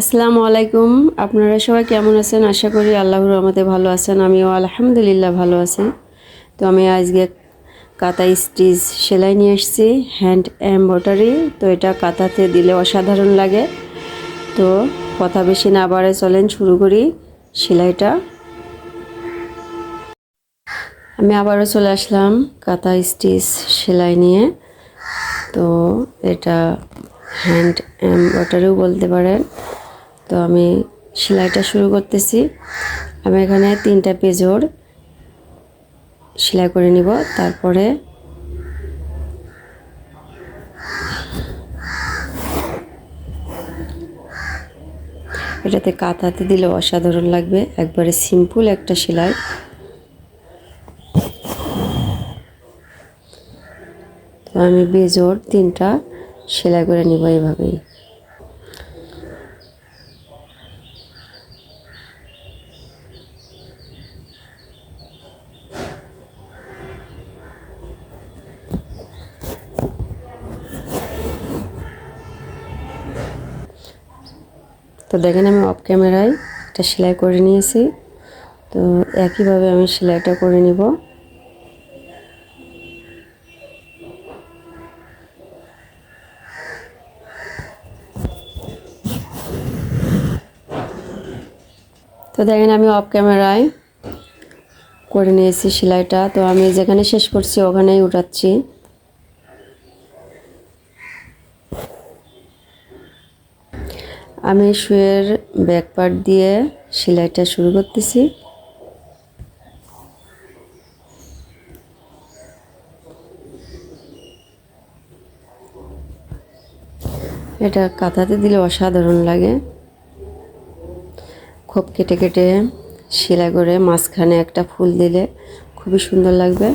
আসসালামু আলাইকুম। আপনারা সবাই কেমন আছেন? আশা করি আল্লাহর আমাদের ভালো আছেন। আমিও আলহামদুলিল্লাহ ভালো আছি। তো আমি আজকে কাতা স্টিচ সেলাই নিয়ে এসেছি, হ্যান্ড এমব্রয়ডারি। তো এটা কাতাতে দিলে অসাধারণ লাগে। তো কথা বেশি না বাড়ে চলেন শুরু করি সেলাইটা। আমি আবারও চলে আসলাম কাতা স্টিচ সেলাই নিয়ে। তো এটা হ্যান্ড এমব্রয়ডারিও বলতে পারেন। তো আমি সেলাইটা শুরু করতেছি। আমি এখানে তিনটা পেজর সেলাই করে নিব। তারপরে এটাতে কাতাতে দিলে অসাধারণ লাগবে। একবারে সিম্পল একটা সেলাই। তো আমি বেজোর তিনটা সেলাই করে নিব এইভাবেই। তো দেখেন আমি অফ ক্যামেরায় একটা সেলাই করে নিয়েছি। তো একইভাবে আমি সেলাইটা করে নিব। তো দেখেন আমি অফ ক্যামেরায় করে নিয়েছি সেলাইটা। তো আমি যেখানে শেষ করছি ওখানেই উঠাচ্ছি। আমি শুয়ের ব্যাক পার্ট দিয়ে সেলাইটা শুরু করতেছি। এটা কাঁথাতে দিলে অসাধারণ লাগে। খুব কেটে কেটে সেলাই করে মাঝখানে একটা ফুল দিলে খুবই সুন্দর লাগবে।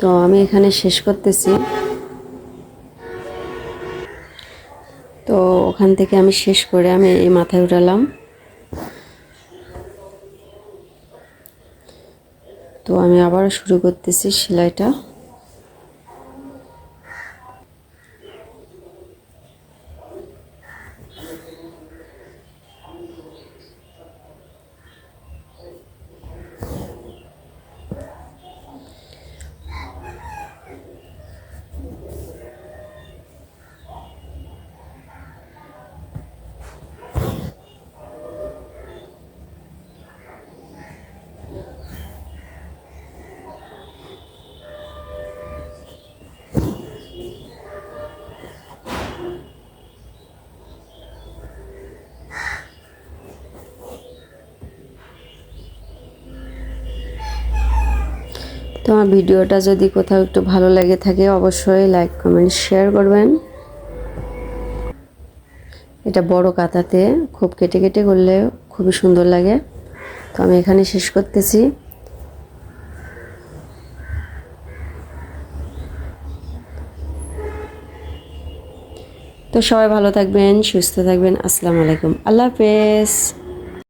তো আমি এখানে শেষ করতেছি। তো ওখান থেকে আমি শেষ করে আমি এই মাথায় উঠালাম। তো আমি আবার শুরু করতেছি সেলাইটা। তো আমার ভিডিওটা যদি কোথাও একটু ভালো লেগে থাকে, অবশ্যই লাইক কমেন্ট শেয়ার করবেন। এটা বড় কাতাতে খুব কেটে কেটে করলে খুবই সুন্দর লাগে। তো আমি এখানে শেষ করতেছি। তো সবাই ভালো থাকবেন, সুস্থ থাকবেন। আসসালামু আলাইকুম। আল্লাহ হাফেজ।